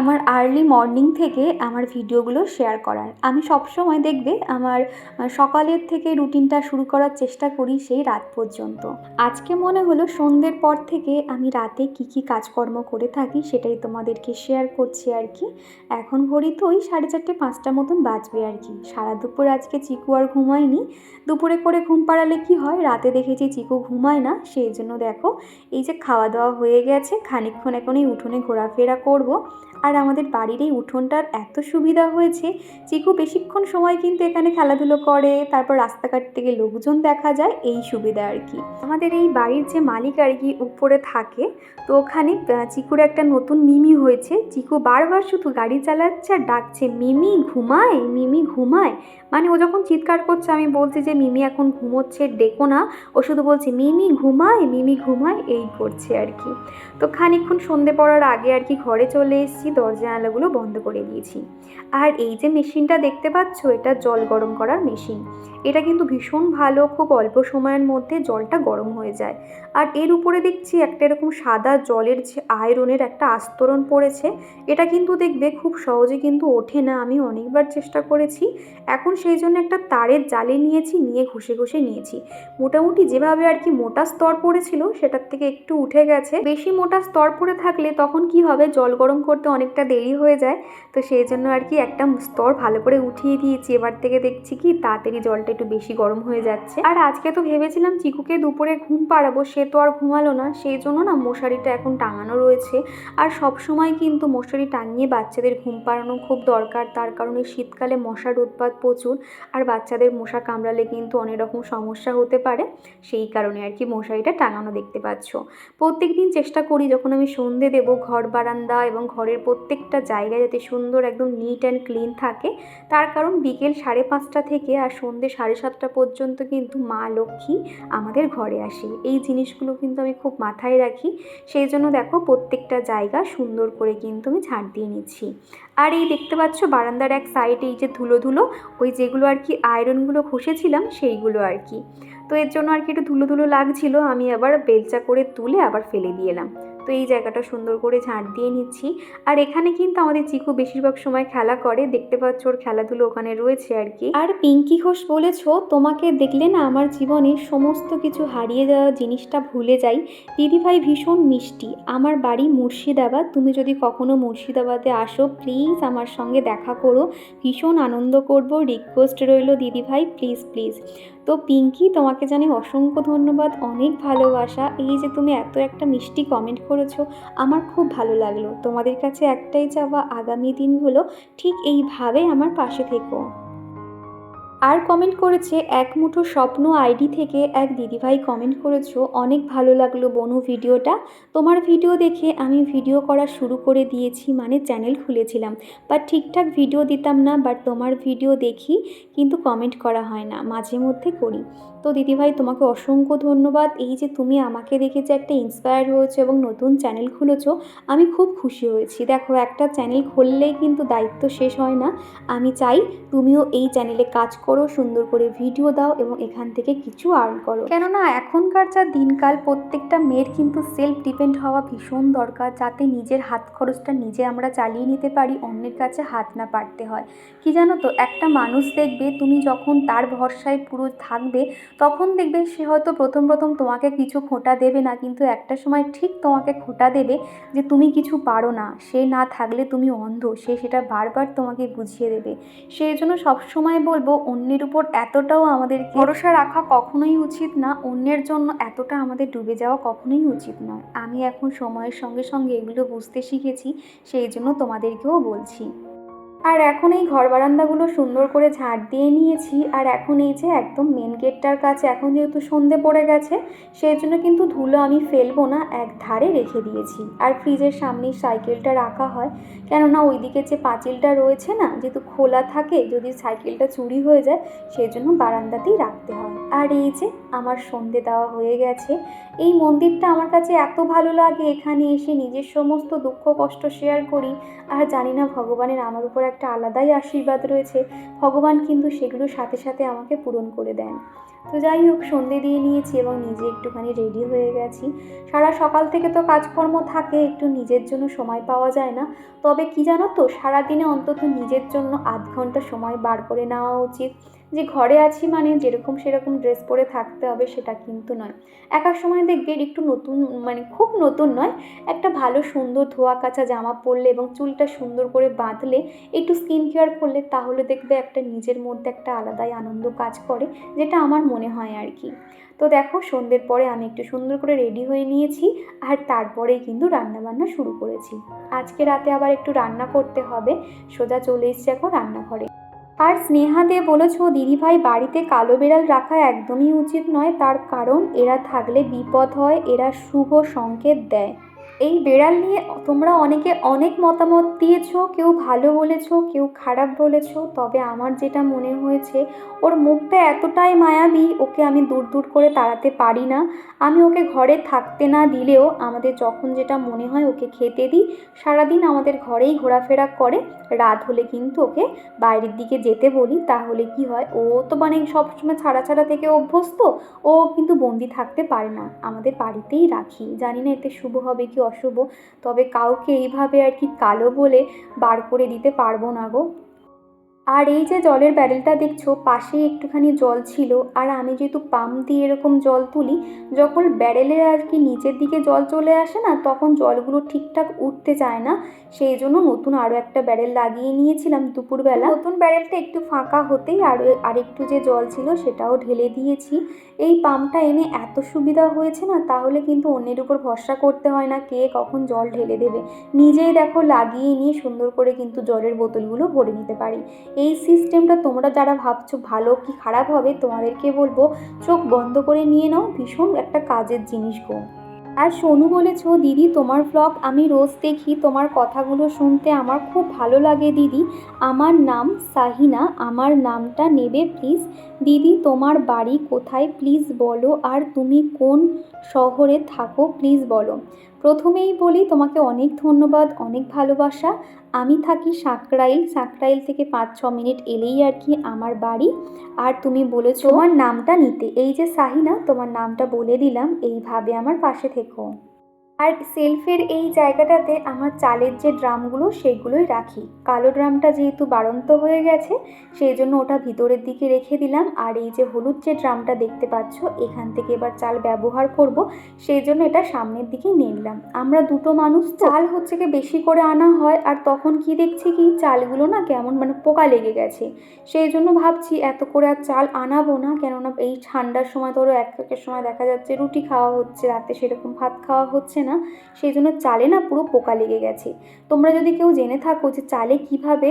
আমার early morning থেকে আমার ভিডিওগুলো শেয়ার করার। আমি সবসময় দেখবে আমার সকালের থেকে রুটিনটা শুরু করার চেষ্টা করি সেই রাত পর্যন্ত। আজকে মনে হলো সন্ধ্যের পর থেকে আমি রাতে কি কি কাজকর্ম করে থাকি সেটাই তোমাদেরকে শেয়ার করছি আর কি। এখন ঘড়ি তো ওই সাড়ে চারটে পাঁচটা মতন বাজবে আর কি। সারা দুপুর আজকে চিকু আর ঘুমায়নি। দুপুরে করে ঘুম পাড়ালে কি হয়? রাতে দেখেছি চিকু ঘুমায় না, সেই জন্য দেখো এই যে খাওয়া দাওয়া হয়ে গেছে, খানিকক্ষণ এখন এই উঠোনে ঘোরাফেরা করব। আর আমাদের বাড়ির এই উঠোনটার এত সুবিধা হয়েছে চিকু বেশিক্ষণ সময় কিন্তু এখানে খেলাধুলো করে, তারপর রাস্তাঘাট থেকে লোকজন দেখা যায়, এই সুবিধা আর কি। আমাদের এই বাড়ির যে মালিক আর কি উপরে থাকে, তো ওখানে চিকুর একটা নতুন মিমি হয়েছে। চিকু বারবার শুধু গাড়ি চালাচ্ছে আর ডাকছে, মিমি, ঘুমায়? মিমি, ঘুমায়? মানে ও যখন চিৎকার করছে, আমি বলছি যে, মিমি এখন ঘুমোচ্ছে, ডেকো না। ও শুধু বলছে, মিমি, ঘুমায়? মিমি, ঘুমায়? এই করছে আর কি। তো খানিকক্ষণ সন্ধে পড়ার আগে আর কি ঘরে চলে এসেছি, দরজা জানালাগুলো বন্ধ করে দিয়েছি। আর এই যে মেশিনটা দেখতে পাচ্ছ, এটা জল গরম করার মেশিন। এটা কিন্তু ভীষণ ভালো, খুব অল্প সময়ের মধ্যে জলটা গরম হয়ে যায়। আর এর উপরে দেখছি একটা এরকম সাদা জলের যে আয়রনের একটা আস্তরণ পড়েছে, এটা কিন্তু দেখবে খুব সহজে কিন্তু ওঠে না। আমি অনেকবার চেষ্টা করেছি, এখন সেই জন্য একটা তারের জালে নিয়েছি, নিয়ে ঘষে ঘষে নিয়েছি। মোটামুটি যেভাবে আর কি মোটা স্তর পড়েছিল, সেটার থেকে একটু উঠে গেছে। বেশি মোটা স্তর পড়ে থাকলে তখন কি হবে? জল গরম করতে অনেকটা দেরি হয়ে যায়। তো সেই জন্য আর কি একটা স্তর ভালো করে উঠিয়ে দিয়েছি। এবার থেকে দেখছি কি তাড়াতাড়ি জলটা একটু বেশি গরম হয়ে যাচ্ছে। আর আজকে তো ভেবেছিলাম চিকুকে দুপুরে ঘুম পাড়াবো, সে তো আর ঘুমালো না। সেই জন্য না মশারিটা এখন টাঙানো রয়েছে। আর সব সময় কিন্তু মশারি টাঙিয়ে বাচ্চাদের ঘুম পাড়ানো খুব দরকার। তার কারণে শীতকালে মশার উৎপাত প্রচুর। আর বাচ্চাদের মশা কামড়ালে কিন্তু অনেক রকম সমস্যা হতে পারে। সেই কারণে আর কি মশারিটা টাঙানো দেখতে পাচ্ছ। প্রত্যেক দিন চেষ্টা করি যখন আমি সন্ধে দেব ঘর বারান্দা এবং ঘরের প্রত্যেকটা জায়গা যাতে সুন্দর একদম নিট অ্যান্ড ক্লিন থাকে, তার কারণ বিকেল সাড়ে পাঁচটা থেকে আর সন্ধে সাড়ে সাতটা পর্যন্ত কিন্তু মা লক্ষ্মী আমাদের ঘরে আসে। এই জিনিসগুলো কিন্তু আমি খুব মাথায় রাখি। সেই জন্য দেখো প্রত্যেকটা জায়গা সুন্দর করে কিন্তু আমি ঝাড় দিয়ে নিচ্ছি। আর এই দেখতে পাচ্ছ বারান্দার এক সাইডে এই যে ধুলো ধুলো, ওই যেগুলো আর কি আয়রনগুলো ঘষেছিলাম সেইগুলো আর কি। তো এর জন্য আর কি একটু ধুলো ধুলো লাগছিল, আমি আবার বেলচা করে তুলে আবার ফেলে দিয়ে এলাম। তো এই জায়গাটা সুন্দর করে ঝাঁট দিয়ে নিচ্ছি। আর এখানে কিন্তু আমাদের চিকু বেশিরভাগ সময় খেলা করে। দেখতে পাচ্ছ ওর খেলাধুলো ওখানে রয়েছে আর কি। আর পিঙ্কি ঘোষ বলেছ, তোমাকে দেখলে না আমার জীবনে সমস্ত কিছু হারিয়ে যাওয়া জিনিসটা ভুলে যাই। দিদিভাই ভীষণ মিষ্টি। আমার বাড়ি মুর্শিদাবাদ। তুমি যদি কখনো মুর্শিদাবাদে আসো প্লিজ আমার সঙ্গে দেখা করো। ভীষণ আনন্দ করব। রিকোয়েস্ট রইল, দিদিভাই প্লিজ প্লিজ তো পিঙ্কি, তোমাকে জানি অসংখ্য ধন্যবাদ, অনেক ভালোবাসা। এই যে তুমি এত একটা মিষ্টি কমেন্ট করেছ, আমার খুব ভালো লাগল। তোমাদের কাছে একটাই চাওয়া আগামী দিনগুলো ঠিক এইভাবে আমার পাশে থেকো। আর কমেন্ট করেছে এক মুঠো স্বপ্ন আইডি থেকে এক দিদিভাই কমেন্ট করেছ, অনেক ভালো লাগল বনু ভিডিওটা। তোমার ভিডিও দেখে আমি ভিডিও করা শুরু করে দিয়েছি মানে চ্যানেল খুলেছিলাম। বাট ঠিকঠাক ভিডিও দিতাম না বাট তোমার ভিডিও দেখি, কিন্তু কমেন্ট করা হয় না, মাঝে মধ্যে করি। তো দিদিভাই, তোমাকে অসংখ্য ধন্যবাদ। এই যে তুমি আমাকে দেখে যে একটা ইন্সপায়ার হয়েছো এবং নতুন চ্যানেল খুলেছো, আমি খুব খুশি হয়েছি। দেখো, একটা চ্যানেল খুললেই কিন্তু দায়িত্ব শেষ হয় না। আমি চাই তুমিও এই চ্যানেলে কাজ করো, সুন্দর করে ভিডিও দাও এবং এখান থেকে কিছু আর্ন করো। কেননা, এখনকার যা দিনকাল, প্রত্যেকটা মেয়ের কিন্তু সেলফ ডিপেন্ড হওয়া ভীষণ দরকার, যাতে নিজের হাত খরচটা নিজে আমরা চালিয়ে নিতে পারি, অন্যের কাছে হাত না পারতে হয়। কি জানো তো, একটা মানুষ দেখবে, তুমি যখন তার ভরসায় পুরো থাকবে তখন দেখবে সে হয়তো প্রথম প্রথম তোমাকে কিছু খোঁটা দেবে না, কিন্তু একটা সময় ঠিক তোমাকে খোঁটা দেবে যে তুমি কিছু পারো না। সে না থাকলে তুমি অন্ধ, সে সেটা বারবার তোমাকে বুঝিয়ে দেবে। সেই জন্য সবসময় বলব, অন্যের উপর এতটাও আমাদের ভরসা রাখা কখনোই উচিত না, অন্যের জন্য এতটা আমাদের ডুবে যাওয়া কখনোই উচিত নয়। আমি এখন সময়ের সঙ্গে সঙ্গে এগুলো বুঝতে শিখেছি, সেই জন্য তোমাদেরকেও বলছি। আর এখন এই ঘর বারান্দাগুলো সুন্দর করে ঝাড় দিয়ে নিয়েছি, আর এখন এই যে একদম মেন গেটটার কাছে এখন যেহেতু সন্ধে পড়ে গেছে, সেই জন্য কিন্তু ধুলো আমি ফেলব না এক ধারে রেখে দিয়েছি। আর ফ্রিজের সামনেই সাইকেলটা রাখা হয়, কেননা ওইদিকে যে পাঁচিলটা রয়েছে না, যেহেতু খোলা থাকে, যদি সাইকেলটা চুরি হয়ে যায়, সেই জন্য বারান্দাতেই রাখতে হয়। আর এই যে আমার সন্ধে দেওয়া হয়ে গেছে, এই মন্দিরটা আমার কাছে এত ভালো লাগে, এখানে এসে নিজের সমস্ত দুঃখ কষ্ট শেয়ার করি, আর জানি না ভগবানের আমার উপর একটা আলাদাই আশীর্বাদ রয়েছে। ভগবান কিন্তু সেগুলো সাথে সাথে আমাকে পূরণ করে দেন। তো যাই হোক, সন্ধে দিয়ে নিয়েছি এবং নিজে একটুখানি রেডি হয়ে গেছি। সারা সকাল থেকে তো কাজকর্ম থাকে, একটু নিজের জন্য সময় পাওয়া যায় না। তবে কি জানো তো, সারাদিনে অন্তত নিজের জন্য আধ ঘণ্টা সময় বার করে নেওয়া উচিত। যে ঘরে আছি মানে যেরকম সেরকম ড্রেস পরে থাকতে হবে সেটা কিন্তু নয়। একার সময় দেখবে একটু নতুন মানে খুব নতুন নয়, একটা ভালো সুন্দর ধোয়া কাচা জামা পরলে এবং চুলটা সুন্দর করে বাঁধলে, একটু স্কিন কেয়ার করলে তাহলে দেখবে একটা নিজের মধ্যে একটা আলাদাই আনন্দ কাজ করে, যেটা আমার মনে হয় আর কি। তো দেখো, সন্ধ্যের পরে আমি একটু সুন্দর করে রেডি হয়ে নিয়েছি, আর তারপরেই কিন্তু রান্নাবান্না শুরু করেছি। আজকে রাতে আবার একটু রান্না করতে হবে, সোজা চলে এসছি এখন রান্নাঘরে। আর স্নেহা দে বলেছ, দিদিভাই, বাড়িতে কালো বেড়াল রাখা একদমই উচিত নয়। তার কারণ, এরা থাকলে বিপদ হয়, এরা শুভ সংকেত দেয়। এই বেড়াল নিয়ে তোমরা অনেকে অনেক মতামত দিয়েছ, কেউ ভালো বলেছ, কেউ খারাপ বলেছ, তবে আমার যেটা মনে হয়েছে, ওর মুখটা এতটাই মায়াবী, ওকে আমি দূর দূর করে তাড়াতে পারি না। আমি ওকে ঘরে থাকতে না দিলেও আমাদের যখন যেটা মনে হয় ওকে খেতে দিই। সারাদিন আমাদের ঘরেই ঘোরাফেরা করে। রাত হলে কিন্তু ওকে বাইরের দিকে যেতে বলি। তাহলে কি হয়? ও তো মানে সবসময় ছাড়া ছাড়া থেকে অভ্যস্ত। ও কিন্তু বন্দি থাকতে পারে না। আমাদের বাড়িতেই রাখি। জানি না এতে শুভ হবে কি অশুভ। তবে কাউকে এইভাবে আর কি কালো বলে বার করে দিতে পারব না গো। আর এই যে জলের ব্যারেলটা দেখছ পাশেই একটুখানি জল ছিল। আর আমি যেহেতু পাম্প দিয়ে এরকম জল তুলি, যখন ব্যারেলে আর কি নিচের দিকে জল চলে আসে না, তখন জলগুলো ঠিকঠাক উঠতে চায় না। সেই জন্য নতুন আরও একটা ব্যারেল লাগিয়ে নিয়েছিলাম দুপুরবেলা। নতুন ব্যারেলটা একটু ফাঁকা হতেই আরও আরেকটু যে জল ছিল, সেটাও ঢেলে দিয়েছি। এই পাম্পটা এনে এত সুবিধা হয়েছে না, তাহলে কিন্তু অন্যের উপর ভরসা করতে হয় না, কে কখন জল ঢেলে দেবে। নিজেই দেখো, লাগিয়ে নিয়ে সুন্দর করে কিন্তু জলের বোতলগুলো ভরে নিতে পারি। এই সিস্টেমটা তোমরা যারা ভাবছ ভালো কি খারাপ হবে, তোমাদেরকে বলব চোখ বন্ধ করে নিয়ে নাও, ভীষণ একটা কাজের জিনিস গো। আর সোনু বলেছ, দিদি, তোমার ব্লগ আমি রোজ দেখি, তোমার কথাগুলো শুনতে আমার খুব ভালো লাগে দিদি। আমার নাম সাহিনা, আমার নামটা নেবে প্লিজ দিদি, তোমার বাড়ি কোথায়? প্লিজ বলো। আর তুমি কোন শহরে থাকো? প্লিজ বলো। প্রথমেই বলি তোমাকে অনেক ধন্যবাদ অনেক ভালোবাসা। আমি থাকি সাঁকরাইল সাঁকরাইল থেকে পাঁচ ছ মিনিট এলেই আর কি আমার বাড়ি। আর তুমি বলেছ আমার নামটা নিতে। এই যে সাহিনা তোমার নামটা বলে দিলাম এইভাবে আমার পাশে থেকো। আর সেলফের এই জায়গাটাতে আমার চালের যে ড্রামগুলো সেগুলোই রাখি। কালো ড্রামটা যেহেতু বাড়ন্ত হয়ে গেছে, সেই জন্য ওটা ভিতরের দিকে রেখে দিলাম। আর এই যে হলুদ যে ড্রামটা দেখতে পাচ্ছ, এখান থেকে এবার চাল ব্যবহার করব। সেই জন্য এটা সামনের দিকে নিলাম। আমরা দুটো মানুষ চাল হচ্ছে কি বেশি করে আনা হয়, আর তখন কি দেখছি কি চালগুলো না কেমন মানে পোকা লেগে গেছে। সেই জন্য ভাবছি এত করে আর চাল আনাবো না, কেননা এই ঠান্ডার সময় ধরো এক একের সময় দেখা যাচ্ছে রুটি খাওয়া হচ্ছে, রাতে সেরকম ভাত খাওয়া হচ্ছে না। সেই জন্য চালে না পুরো পোকা লেগে গেছে। তোমরা যদি কেউ জেনে থাকো যে চালে কীভাবে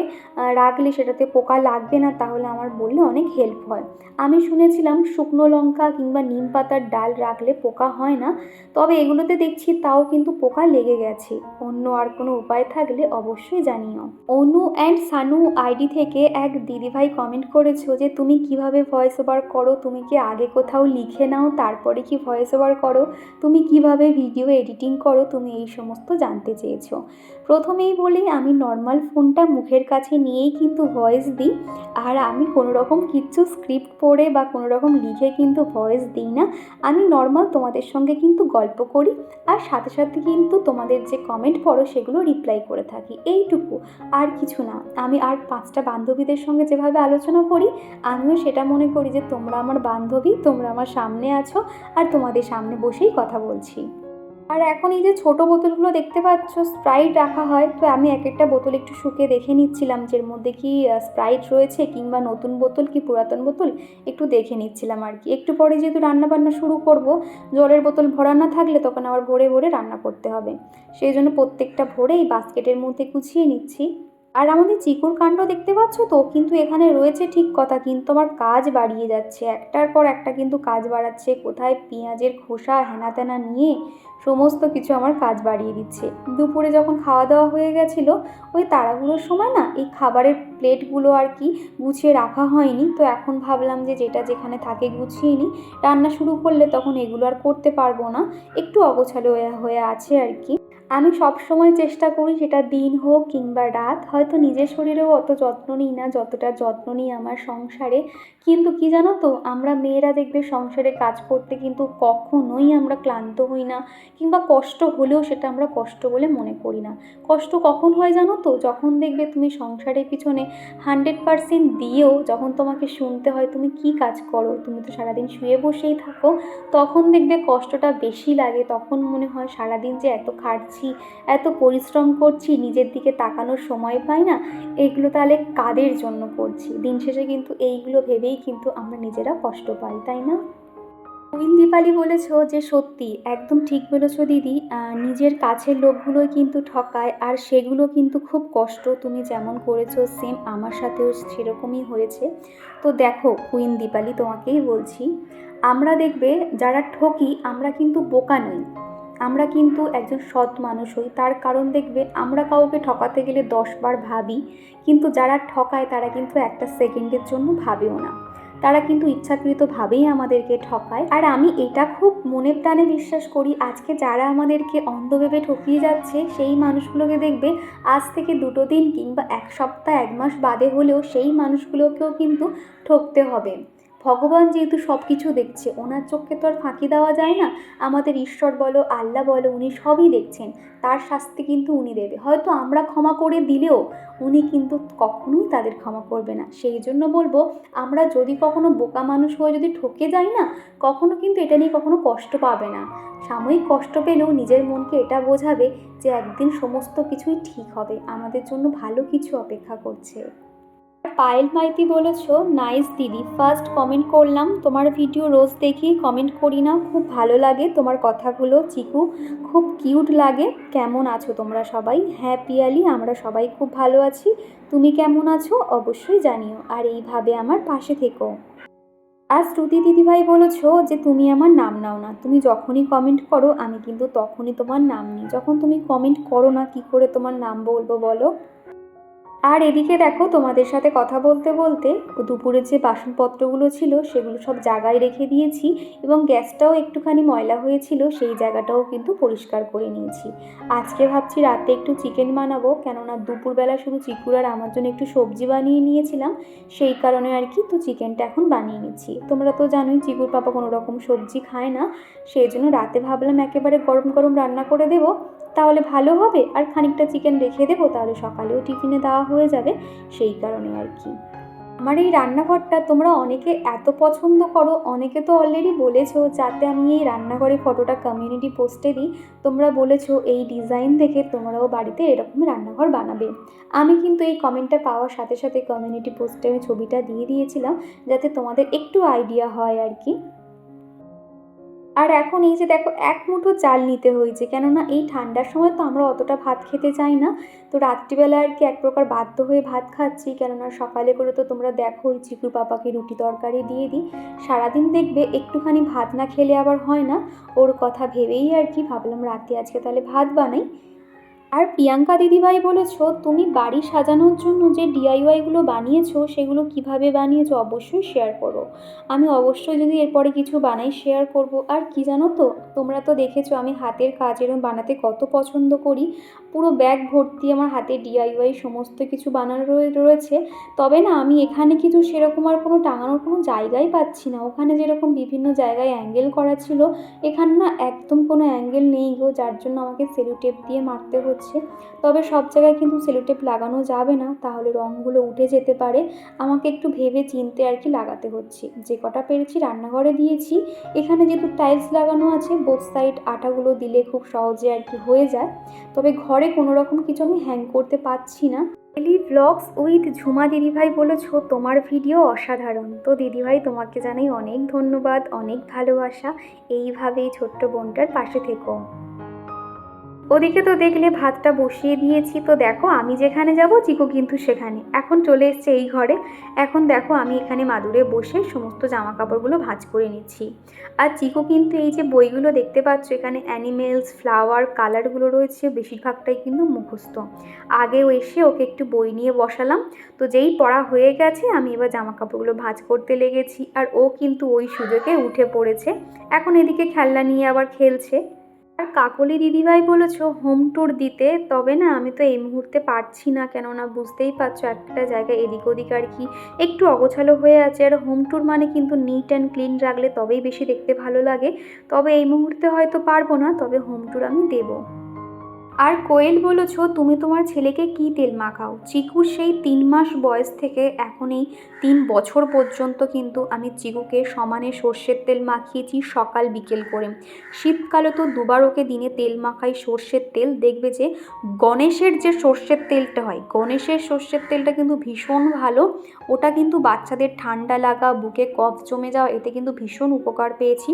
রাখলে সেটাতে পোকা লাগবে না, তাহলে আমার বললে অনেক হেল্প হয়। আমি শুনেছিলাম শুকনো লঙ্কা কিংবা নিম পাতার ডাল রাখলে পোকা হয় না, তবে এগুলোতে দেখছি তাও কিন্তু পোকা লেগে গেছে। অন্য আর কোনো উপায় থাকলে অবশ্যই জানিও। অনু অ্যান্ড সানু আইডি থেকে এক দিদিভাই কমেন্ট করেছ যে, তুমি কীভাবে ভয়েস ওভার করো? তুমি কি আগে কোথাও লিখে নাও? তারপরে কি ভয়েস ওভার করো? তুমি কীভাবে ভিডিও এডিটিং করো, তুমি এই সমস্ত জানতে চেয়েছো। প্রথমেই বলি, আমি নর্মাল ফোনটা মুখের কাছে নিয়েই কিন্তু ভয়েস দিই, আর আমি কোনো রকম কিচ্ছু স্ক্রিপ্ট পড়ে বা কোনো রকম লিখে কিন্তু ভয়েস দিই না। আমি নর্মাল তোমাদের সঙ্গে কিন্তু গল্প করি, আর সাথে সাথে কিন্তু তোমাদের যে কমেন্ট পড়ো, সেগুলো রিপ্লাই করে থাকি। এইটুকু, আর কিছু না। আমি আর পাঁচটা বান্ধবীদের সঙ্গে যেভাবে আলোচনা করি, আমিও সেটা মনে করি যে তোমরা আমার বান্ধবী, তোমরা আমার সামনে আছো, আর তোমাদের সামনে বসেই কথা বলছি। আর এখন এই যে ছোট বোতলগুলো দেখতে পাচ্ছ স্প্রাইট রাখা হয়। তো আমি এক একটা বোতল একটু শুকে দেখে নিচ্ছিলাম যে এর মধ্যে কি স্প্রাইট রয়েছে কিংবা নতুন বোতল কি পুরাতন বোতল, একটু দেখে নিচ্ছিলাম আর কি। একটু পরে যেহেতু রান্না বান্না শুরু করব, জলের বোতল ভরা না থাকলে তখন আবার ভরে ভরে রান্না করতে হবে। সেই জন্য প্রত্যেকটা ভরে এই বাস্কেটের মধ্যে গুছিয়ে নিচ্ছি। আর আমাদের চিকুর কাণ্ড দেখতে পাচ্ছ তো? কিন্তু এখানে রয়েছে ঠিক কথা, কিন্তু আমার কাজ বাড়িয়ে যাচ্ছে। একটার পর একটা কিন্তু কাজ বাড়াচ্ছে। কোথায় পেঁয়াজের খোসা হেনা নিয়ে সমস্ত কিছু আমার কাজ বাড়িয়ে দিচ্ছে। দুপুরে যখন খাওয়া দাওয়া হয়ে গেছিল, ওই তারাগুলোর সময় না এই খাবারের প্লেটগুলো আর কি গুছিয়ে রাখা হয়নি। তো এখন ভাবলাম যে যেটা যেখানে থাকে গুছিয়ে নিই রান্না শুরু করলে তখন এগুলো আর করতে পারব না। একটু অগোছালো হয়ে হয়ে আছে আর কি। আমি সব সময় চেষ্টা করি সেটা দিন হোক কিংবা রাত, হয়তো নিজের শরীরেও অত যত্ন নিই না, যতটা যত্ন নিই আমার সংসারে। কিন্তু কি জানো তো, আমরা মেয়েরা দেখবে সংসারে কাজ করতে কিন্তু কখনোই আমরা ক্লান্ত হই না, কিংবা কষ্ট হলেও সেটা আমরা কষ্ট বলে মনে করি না। কষ্ট কখন হয় জানো তো? যখন দেখবে তুমি সংসারের পিছনে হান্ড্রেড পারসেন্ট দিয়েও যখন তোমাকে শুনতে হয় তুমি কি কাজ করো, তুমি তো সারাদিন শুয়ে বসেই থাকো, তখন দেখবে কষ্টটা বেশি লাগে, তখন মনে হয় সারাদিন যে এত খাটছি এত পরিশ্রম করছি, নিজের দিকে তাকানোর সময় পাই না, এগুলো তাহলে কাদের জন্য করছি? দিন শেষে কিন্তু এইগুলো ভেবেই কিন্তু আমরা নিজেরা কষ্ট পাই, তাই না? কুইন দীপালি বলেছ যে সত্যি, একদম ঠিক বলেছ দিদি। নিজের কাছের লোকগুলোই কিন্তু ঠকায় আর সেগুলো কিন্তু খুব কষ্ট। তুমি যেমন করেছ সেম আমার সাথেও সেরকমই হয়েছে। তো দেখো কুইন দীপালি তোমাকেই বলছি, আমরা দেখবে যারা ঠকি, আমরা কিন্তু বোকা নই। আমরা কিন্তু একজন সৎ মানুষ হই, তার কারণ দেখবে আমরা কাউকে ঠকাতে গেলে দশবার ভাবি, কিন্তু যারা ঠকায় তারা কিন্তু একটা সেকেন্ডের জন্য ভাবেও না। তারা কিন্তু ইচ্ছাকৃতভাবেই আমাদেরকে ঠকায়। আর আমি এটা খুব মনে প্রাণে বিশ্বাস করি, আজকে যারা আমাদেরকে অন্ধ ভেবে ঠকিয়ে যাচ্ছে, সেই মানুষগুলোকে দেখবে আজ থেকে দুটো দিন কিংবা এক সপ্তাহ, এক মাস বাদে হলেও সেই মানুষগুলোকেও কিন্তু ঠকতে হবে। ভগবান যেহেতু সব কিছু দেখছে, ওনার চোখকে তো আর ফাঁকি দেওয়া যায় না। আমাদের ঈশ্বর বলো, আল্লাহ বলো, উনি সবই দেখছেন। তার শাস্তি কিন্তু উনি দেবে। হয়তো আমরা ক্ষমা করে দিলেও উনি কিন্তু কখনোই তাদের ক্ষমা করবে না। সেই জন্য বলব, আমরা যদি কখনো বোকা মানুষ হয়ে যদি ঠকে যাই না, কখনো কিন্তু এটা নিয়ে কখনো কষ্ট পাবে না। সাময়িক কষ্ট পেলেও নিজের মনকে এটা বোঝাবে যে একদিন সমস্ত কিছুই ঠিক হবে। আমাদের জন্য ভালো কিছু অপেক্ষা করছে। পায়েল মাইতি বলেছ, নাইস দিদি ফার্স্ট কমেন্ট করলাম। তোমার ভিডিও রোজ দেখি কমেন্ট করি না। খুব ভালো লাগে তোমার কথাগুলো, চিকু। খুব কিউট লাগে। কেমন আছো তোমরা সবাই? হ্যাঁ পিয়ালি, আমরা সবাই খুব ভালো আছি। তুমি কেমন আছো? অবশ্যই জানিও। আর এইভাবে আমার পাশে থেকো। আর শ্রুতি দিদিভাই বলেছ যে, তুমি আমার নাম নাও না। তুমি যখনই কমেন্ট করো, আমি কিন্তু তখনই তোমার নাম নিই। যখন তুমি কমেন্ট করো না, কি করে তোমার নাম বলব বলো? আর এদিকে দেখো, তোমাদের সাথে কথা বলতে বলতে দুপুরের যে বাসনপত্রগুলো ছিল, সেগুলো সব জায়গায় রেখে দিয়েছি এবং গ্যাসটাও একটুখানি ময়লা হয়েছিল, সেই জায়গাটাও কিন্তু পরিষ্কার করে নিয়েছি। আজকে ভাবছি রাতে একটু চিকেন বানাবো, কেননা দুপুরবেলা শুধু চিকুর আর আমার জন্য একটু সবজি বানিয়ে নিয়েছিলাম, সেই কারণে আর কি তো চিকেনটা এখন বানিয়ে নিচ্ছি। তোমরা তো জানোই, চিকুর পাপা কোনো রকম সবজি খায় না, সেই জন্য রাতে ভাবলাম একেবারে গরম গরম রান্না করে দেবো। তাহলে ভালো হবে? আর খানিকটা চিকেন রেখে দেবো, তাহলে সকালেও টিফিনে দেওয়া হয়ে যাবে। সেই কারণে আর কি। আমার এই রান্নাঘরটা তোমরা অনেকে এত পছন্দ করো, অনেকে তো অলরেডি বলেছ যাতে আমি এই রান্নাঘরে ফটোটা কমিউনিটি পোস্টে দিই। তোমরা বলেছ এই ডিজাইন দেখে তোমরাও বাড়িতে এরকম রান্নাঘর বানাবে। আমি কিন্তু এই কমেন্টটা পাওয়ার সাথে সাথে কমিউনিটি পোস্টে আমি ছবিটা দিয়ে দিয়েছিলাম, যাতে তোমাদের একটু আইডিয়া হয় আর কি। আর এখন এই যে দেখো, এক মুঠো চাল নিতে হয়েছে। কেননা এই ঠান্ডার সময় তো আমরা অতটা ভাত খেতে চাই না। তো রাত্রিবেলা আর কি এক প্রকার বাধ্য হয়ে ভাত খাচ্ছি। কেননা সকালে করে তো তোমরা দেখো ওই চিকুর পাপাকে রুটি তরকারি দিয়ে দিই। সারাদিন দেখবে একটুখানি ভাত না খেলে আবার হয় না। ওর কথা ভেবেই আর কি ভাবলাম রাতে আজকে তাহলে ভাত বানাই। আর প্রিয়াঙ্কা দিদিভাই বলেছ, তুমি বাড়ি সাজানোর জন্য যে ডিআইওয়াইগুলো বানিয়েছো, সেগুলো কীভাবে বানিয়েছো অবশ্যই শেয়ার করো। আমি অবশ্যই যদি এরপরে কিছু বানাই শেয়ার করব। আর কি জানো তো, তোমরা তো দেখেছ আমি হাতের কাজ এরম বানাতে কত পছন্দ করি। পুরো ব্যাগ ভর্তি আমার হাতে ডিআইওয়াই সমস্ত কিছু বানানো রয়ে- রয়েছে। তবে না, আমি এখানে কিছু সেরকম আর কোনো টাঙানোর কোনো জায়গাই পাচ্ছি না। ওখানে যেরকম বিভিন্ন জায়গায় অ্যাঙ্গেল করা ছিল, এখানে না একদম কোনো অ্যাঙ্গেল নেই গো, যার জন্য আমাকে সেলুটেপ দিয়ে মারতে হচ্ছে। তবে সব জায়গায় কিন্তু সেলুটেপ লাগানো যাবে না, তাহলে রঙগুলো উঠে যেতে পারে। আমাকে একটু ভেবে চিনতে আর কি লাগাতে হচ্ছে। যে কটা পেরেছি রান্নাঘরে দিয়েছি, এখানে যেহেতু টাইলস লাগানো আছে বোথ সাইড আটাগুলো দিলে খুব সহজে আর কি হয়ে যায়। তবে ঘরে কোনো রকম কিছু আমি হ্যাং করতে পারছি না। ডেলি ব্লগস উইথ ঝুমা দিদিভাই বলেছ, তোমার ভিডিও অসাধারণ। তো দিদিভাই, তোমাকে জানাই অনেক ধন্যবাদ, অনেক ভালোবাসা। এইভাবেই ছোট্ট বোনটার পাশে থেকো। ওদিকে তো দেখলে ভাতটা বসিয়ে দিয়েছি, তো দেখো আমি যেখানে যাব, চিকু কিন্তু সেখানে। এখন চলে এসছে এই ঘরে। এখন দেখো আমি এখানে মাদুরে বসে সমস্ত জামা কাপড়গুলো ভাঁজ করে নিচ্ছি। আর চিকু কিন্তু এই যে বইগুলো দেখতে পাচ্ছ, এখানে অ্যানিমেলস ফ্লাওয়ার কালারগুলো রয়েছে, বেশিরভাগটাই কিন্তু মুখস্থ। আগেও এসে ওকে একটু বই নিয়ে বসালাম। তো যেই পড়া হয়ে গেছে, আমি এবার জামা কাপড়গুলো ভাঁজ করতে লেগেছি। আর ও কিন্তু ওই সুযোগে উঠে পড়েছে। এখন এদিকে খেলনা নিয়ে আবার খেলছে। আর কাকলি দিদিভাই বলেছ হোম ট্যুর দিতে, তবে না আমি তো এই মুহূর্তে পারছি না, কেননা বুঝতেই পারছ একটা জায়গায় এদিক ওদিক আর কি একটু অগোছালো হয়ে আছে। আর হোম ট্যুর মানে কিন্তু নিট অ্যান্ড ক্লিন রাখলে তবেই বেশি দেখতে ভালো লাগে। তবে এই মুহূর্তে হয়তো পারব না, তবে হোম ট্যুর আমি দেবো। আর কোয়েল বলেছ, তুমি তোমার ছেলেকে কি তেল মাখাও? চিকুর সেই তিন মাস বয়স থেকে এখন এই তিন বছর পর্যন্ত কিন্তু আমি চিকুকে সমানে সর্ষের তেল মাখিয়েছি সকাল বিকেল করে। শীতকালে তো দুবার ওকে দিনে তেল মাখাই সর্ষের তেল। দেখবে যে গণেশের যে সর্ষের তেলটা হয়, গণেশের সর্ষের তেলটা কিন্তু ভীষণ ভালো। ওটা কিন্তু বাচ্চাদের ঠান্ডা লাগা, বুকে কফ জমে যাওয়া, এতে কিন্তু ভীষণ উপকার পেয়েছি।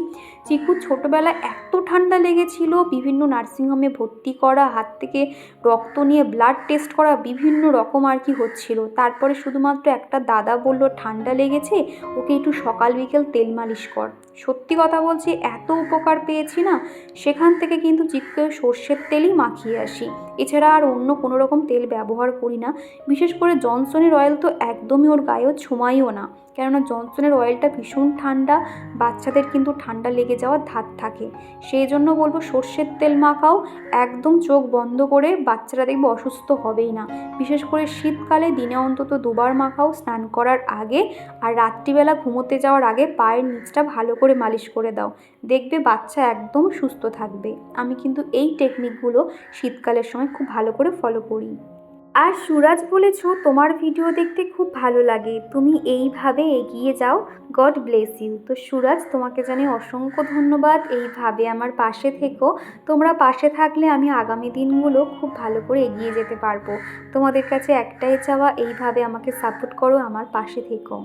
চিকুর ছোটোবেলায় এত ঠান্ডা লেগেছিল, বিভিন্ন নার্সিংহোমে ভর্তি করা হাত থেকে রক্ত নিয়ে ব্লাড টেস্ট করা বিভিন্ন রকম আর কি হচ্ছিল। তারপরে শুধুমাত্র একটা দাদা বলল, ঠান্ডা লেগেছে, ওকে একটু সকাল বিকেল তেল মালিশ কর। সত্যি কথা বলছি, এত উপকার পেয়েছি না, সেখান থেকে কিন্তু চিককে সর্ষের তেলই মাখিয়ে আসি। এছাড়া আর অন্য কোনো রকম তেল ব্যবহার করি না। বিশেষ করে জনসনের অয়েল তো একদমই ওর গায়েও ছোঁয়াইও না। কেননা জনসনের অয়েলটা ভীষণ ঠান্ডা, বাচ্চাদের কিন্তু ঠান্ডা লেগে যাওয়ার ধাত থাকে। সেই জন্য বলব সর্ষের তেল মাখাও, একদম চোখ বন্ধ করে বাচ্চারা দেখবে অসুস্থ হবেই না। বিশেষ করে শীতকালে দিনে অন্তত দুবার মাখাও, স্নান করার আগে আর রাত্রিবেলা ঘুমোতে যাওয়ার আগে পায়ের নিচটা ভালো করে মালিশ করে দাও। দেখবে বাচ্চা একদম সুস্থ থাকবে। আমি কিন্তু এই টেকনিকগুলো শীতকালের সময় খুব ভালো করে ফলো করি। আর সুরাজ বলেছ তোমার ভিডিও দেখতে খুব ভালো লাগে। তুমি এইভাবে এগিয়ে যাও। গড ব্লেস ইউ তো সুরাজ, তোমাকে জানি অসংখ্য ধন্যবাদ। এইভাবে আমার পাশে থেকো। তোমরা পাশে থাকলে আমি আগামী দিনগুলো খুব ভালো করে এগিয়ে যেতে পারব। তোমাদের কাছে একটাই চাওয়া, এইভাবে আমাকে সাপোর্ট করো, আমার পাশে থেকো।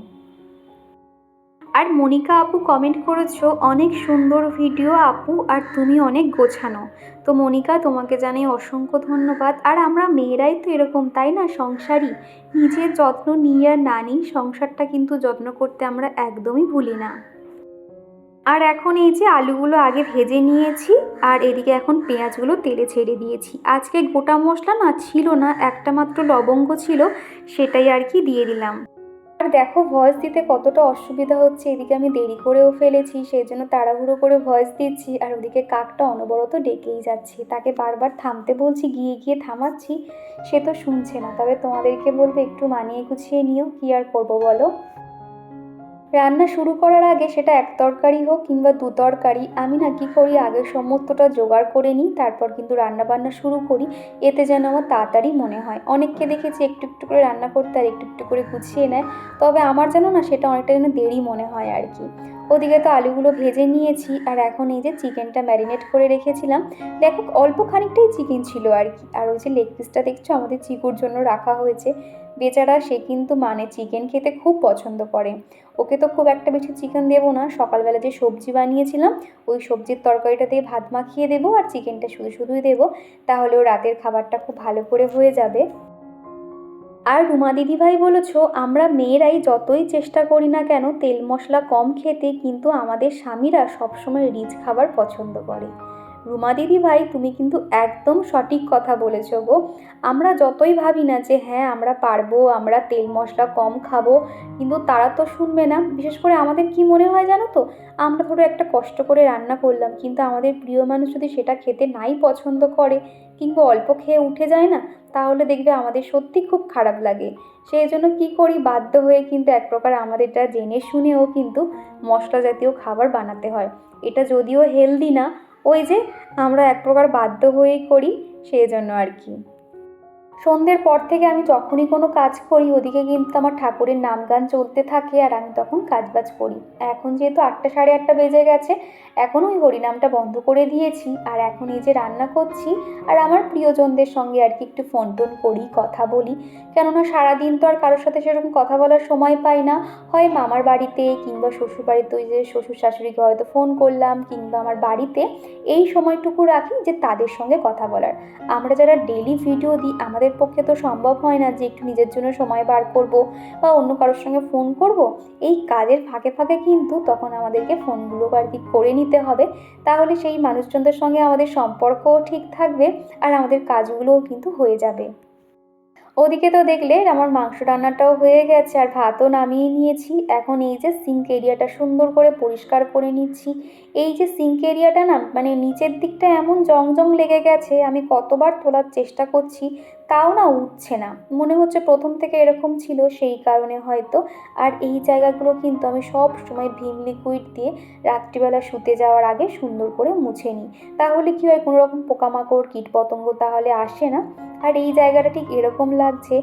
আর মনিকা আপু কমেন্ট করেছ, অনেক সুন্দর ভিডিও আপু আর তুমি অনেক গোছানো। তো মনিকা, তোমাকে জানাই অসংখ্য ধন্যবাদ। আর আমরা মেয়েরাই তো এরকম, তাই না? সংসারী। নিজের যত্ন নিই আর না নিই, সংসারটা কিন্তু যত্ন করতে আমরা একদমই ভুলি না। আর এখন এই যে আলুগুলো আগে ভেজে নিয়েছি, আর এদিকে এখন পেঁয়াজগুলো তেলে ছেড়ে দিয়েছি। আজকে গোটা মশলা না ছিল না, একটা মাত্র লবঙ্গ ছিল, সেটাই আর কি দিয়ে দিলাম। আর দেখো ভয়েস দিতে কতটা অসুবিধা হচ্ছে, এদিকে আমি দেরি করেও ফেলেছি সেই জন্য তাড়াহুড়ো করে ভয়েস দিচ্ছি, আর ওদিকে কাকটা অনবরত ডেকেই যাচ্ছে। তাকে বারবার থামতে বলছি, গিয়ে গিয়ে থামাচ্ছি, সে তো শুনছে না। তবে তোমাদেরকে বলব, একটু মানিয়ে গুছিয়ে নিও, কী আর করব বলো? রান্না শুরু করার আগে সেটা এক তরকারি হোক কিংবা দু তরকারি, আমি না কী করি আগে সমস্তটা জোগাড় করে নিই, তারপর কিন্তু রান্না বান্না শুরু করি। এতে যেন আমার তাড়াতাড়ি মনে হয়। অনেককে দেখেছি একটু একটু করে রান্না করতে আর একটু একটু করে গুছিয়ে নেয়। তবে আমার যেন না সেটা অনেকটা যেন দেরি মনে হয় আর কি। ওদিকে তো আলুগুলো ভেজে নিয়েছি আর এখন এই যে চিকেনটা ম্যারিনেট করে রেখেছিলাম। দেখো, অল্প খানিকটাই চিকেন ছিল আর কি। আর ওই যে লেগ পিসটা দেখছ, আমাদের চিকুর জন্য রাখা হয়েছে। বেচারা সে কিন্তু মানে চিকেন খেতে খুব পছন্দ করে। ওকে তো খুব একটা বেশি চিকেন দেবো না। সকালবেলা যে সবজি বানিয়েছিলাম, ওই সবজির তরকারিটা দিয়ে ভাত মাখিয়ে দেবো আর চিকেনটা শুধু শুধুই দেবো। তাহলে ও রাতের খাবারটা খুব ভালো করে হয়ে যাবে। আর রুমা দিদিভাই বলেছ, আমরা মেয়েরাই যতই চেষ্টা করি না কেন, তেল মশলা কম খেতে কিন্তু আমাদের স্বামীরা সবসময় রিচ খাবার পছন্দ করে। রুমা দিদি ভাই, তুমি কিন্তু একদম সঠিক কথা বলেছ গো। আমরা যতই ভাবি না যে হ্যাঁ আমরা পারব, আমরা তেল মশলা কম খাব, কিন্তু তারা তো শুনবে না। বিশেষ করে আমাদের কি মনে হয় জানো তো? আমরা ধরো একটা কষ্ট করে রান্না করলাম, কিন্তু আমাদের প্রিয় মানুষ যদি সেটা খেতে নাই পছন্দ করে, কিংবা অল্প খেয়ে উঠে যায় না, তাহলে দেখবে আমাদের সত্যি খুব খারাপ লাগে। সেই জন্য কী করি, বাধ্য হয়ে কিন্তু এক প্রকার আমাদেরটা জেনে শুনেও কিন্তু মশলা জাতীয় খাবার বানাতে হয়। এটা যদিও হেলদি না ওই যে আমরা এক প্রকার বাধ্য হয়েই করি সেই জন্য আর কি। সন্ধ্যের পর থেকে আমি যখনই কোনো কাজ করি, ওদিকে কিন্তু আমার ঠাকুরের নাম গান চলতে থাকে আর আমি তখন কাজবাজ করি। এখন যেহেতু আটটা সাড়ে আটটা বেজে গেছে এখন ওই হরিনামটা বন্ধ করে দিয়েছি। আর এখন এই যে রান্না করছি, আর আমার প্রিয়জনদের সঙ্গে আর কি একটু ফোন টোন করি, কথা বলি। কেননা সারাদিন তো আর কারোর সাথে সেরকম কথা বলার সময় পাই না। হয় মামার বাড়িতে কিংবা শ্বশুর বাড়িতে ওই যে শ্বশুর শাশুড়িকে হয়তো ফোন করলাম কিংবা আমার বাড়িতে, এই সময়টুকু রাখি যে তাদের সঙ্গে কথা বলার। আমরা যারা ডেলি ভিডিও দিই, আমাদের পক্ষে তো সম্ভব হয় না যে একটু নিজের জন্য সময় বার করব বা অন্য কারোর সঙ্গে ফোন করব। এই কাজের ফাঁকে ফাঁকে কিন্তু তখন আমাদেরকে ফোনগুলো আর কি করে নিতে হবে। তাহলে সেই মানুষজনদের সঙ্গে আমাদের সম্পর্কও ঠিক থাকবে আর আমাদের কাজগুলোও কিন্তু হয়ে যাবে। ওদিকে তো দেখলে আমার মাংস রান্নাটাও হয়ে গেছে আর ভাতও নামিয়ে নিয়েছি। এখন এই যে সিঙ্ক এরিয়াটা সুন্দর করে পরিষ্কার করে নিচ্ছি। এই যে সিঙ্ক এরিয়াটা না মানে নিচের দিকটা এমন জং জং লেগে গেছে, আমি কতবার তোলার চেষ্টা করছি, তাও না উঠছে না। মনে হচ্ছে প্রথম থেকে এরকম ছিল, সেই কারণে হয়তো। আর এই জায়গাগুলো কিন্তু আমি সব সময় ভীম লিকুইড দিয়ে রাত্রিবেলা শুতে যাওয়ার আগে সুন্দর করে মুছে নিই। তাহলে কী হয়, কোনো রকম পোকামাকড়, কীটপতঙ্গ তাহলে আসে না। আর এই জায়গাটা ঠিক এরকম লাগছে।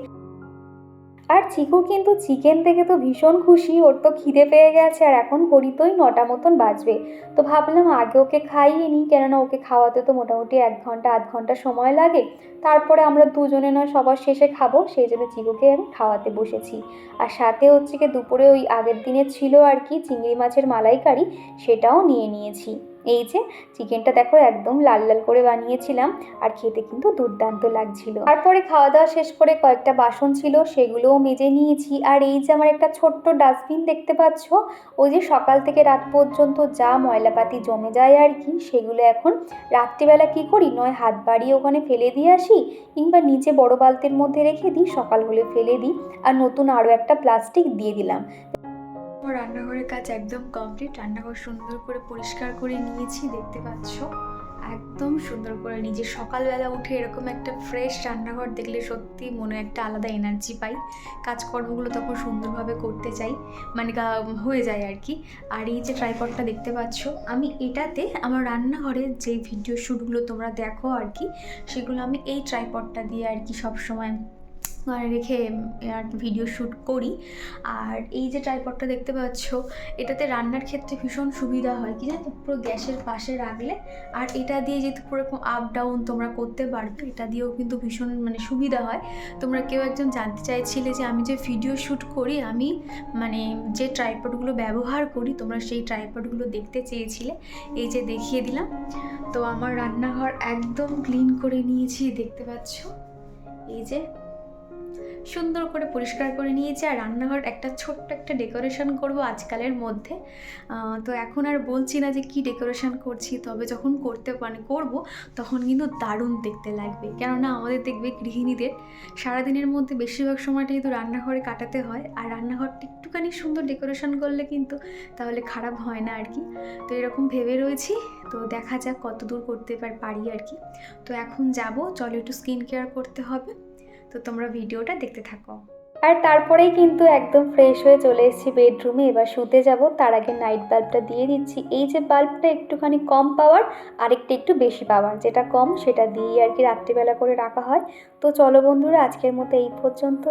আর চিকু কিন্তু চিকেন থেকে তো ভীষণ খুশি, ওর তো খিদে পেয়ে গেছে আর এখন ঘড়িতেই নটা মতন বাজবে। তো ভাবলাম আগে ওকে খাইয়ে নিই, কেননা ওকে খাওয়াতে তো মোটামুটি এক ঘণ্টা, আধ ঘণ্টা সময় লাগে। তারপরে আমরা দুজনে নয় সবার শেষে খাব, সেই জন্য চিকুকে আমি খাওয়াতে বসেছি। আর সাথে হচ্ছে কি দুপুরে ওই আগের দিনে ছিল আর কি চিংড়ি মাছের মালাইকারি, সেটাও নিয়ে নিয়েছি। এই যে চিকেনটা দেখো একদম লাল লাল করে বানিয়েছিলাম আর খেতে কিন্তু দুর্দান্ত লাগছিল। তারপরে খাওয়া দাওয়া শেষ করে কয়েকটা বাসন ছিল, সেগুলোও মেজে নিয়েছি। আর এই যে আমার একটা ছোট্ট ডাস্টবিন দেখতে পাচ্ছ, ওই যে সকাল থেকে রাত পর্যন্ত যা ময়লাপাতি জমে যায় আর কি, সেগুলো এখন রাত্রিবেলা কি করি? নয়, হাত বাড়িয়ে ওখানে ফেলে দিয়ে আসি, কিংবা নিচে বড় বালতির মধ্যে রেখে দিই, সকাল হলে ফেলে দিই। আর নতুন আরও একটা প্লাস্টিক দিয়ে দিলাম। আমার রান্নাঘরের কাজ একদম কমপ্লিট রান্নাঘর সুন্দর করে পরিষ্কার করে নিয়েছি, দেখতে পাচ্ছ? একদম সুন্দর করে নিজে সকালবেলা উঠে এরকম একটা ফ্রেশ রান্নাঘর দেখলে সত্যি মনে একটা আলাদা এনার্জি পাই। কাজকর্মগুলো তখন সুন্দরভাবে করতে চাই মানে হয়ে যায় আর কি। আর এই যে ট্রাইপডটা দেখতে পাচ্ছ, আমি এটাতে আমার রান্নাঘরের যে ভিডিও শ্যুটগুলো তোমরা দেখো আর কি, সেগুলো আমি এই ট্রাইপডটা দিয়ে আর কি সবসময় রেখে আর ভিডিও শ্যুট করি। আর এই যে ট্রাইপডটা দেখতে পাচ্ছ, এটাতে রান্নার ক্ষেত্রে ভীষণ সুবিধা হয়। কি জানো পুরো গ্যাসের পাশে রাখলে, আর এটা দিয়ে যেহেতু পুরো আপ ডাউন তোমরা করতে পারবে, এটা দিয়েও কিন্তু ভীষণ মানে সুবিধা হয়। তোমরা কেউ একজন জানতে চাইছিলে যে আমি যে ভিডিও শ্যুট করি, আমি মানে যে ট্রাইপডগুলো ব্যবহার করি, তোমরা সেই ট্রাইপডগুলো দেখতে চেয়েছিলে। এই যে দেখিয়ে দিলাম। তো আমার রান্নাঘর একদম ক্লিন করে নিয়েছি, দেখতে পাচ্ছ? এই যে সুন্দর করে পরিষ্কার করে নিয়েছি আর রান্নাঘর একটা ছোট্ট একটা ডেকোরেশন করব আজকালের মধ্যে। তো এখন আর বলছি না যে কি ডেকোরেশন করছি, তবে যখন করতে মানে করব তখন কিন্তু দারুণ দেখতে লাগবে। কেননা আমাদের দেখবে গৃহিণীদের সারাদিনের মধ্যে বেশিরভাগ সময়টা কিন্তু রান্নাঘরে কাটাতে হয়। আর রান্নাঘরটা একটুখানি সুন্দর ডেকোরেশন করলে কিন্তু তাহলে খারাপ হয় না আর কি। তো এরকম ভেবে রয়েছি, তো দেখা যাক কত দূর করতে পার- আর কি। তো এখন যাব, চলো একটু স্কিন কেয়ার করতে হবে। তো তোমরা ভিডিওটা দেখতে থাকো। আর তারপরেই কিন্তু একদম ফ্রেশ হয়ে চলে এসেছি বেডরুমে এবার শুতে যাব, তার আগে নাইট বাল্বটা দিয়ে দিচ্ছি। এই যে বাল্বটা একটুখানি কম পাওয়ার আরেকটা একটু বেশি পাওয়ার যেটা কম, সেটা দিয়ে আর কি রাত্রিবেলা করে রাখা হয়। তো চলো বন্ধুরা, আজকের মতো এই পর্যন্ত।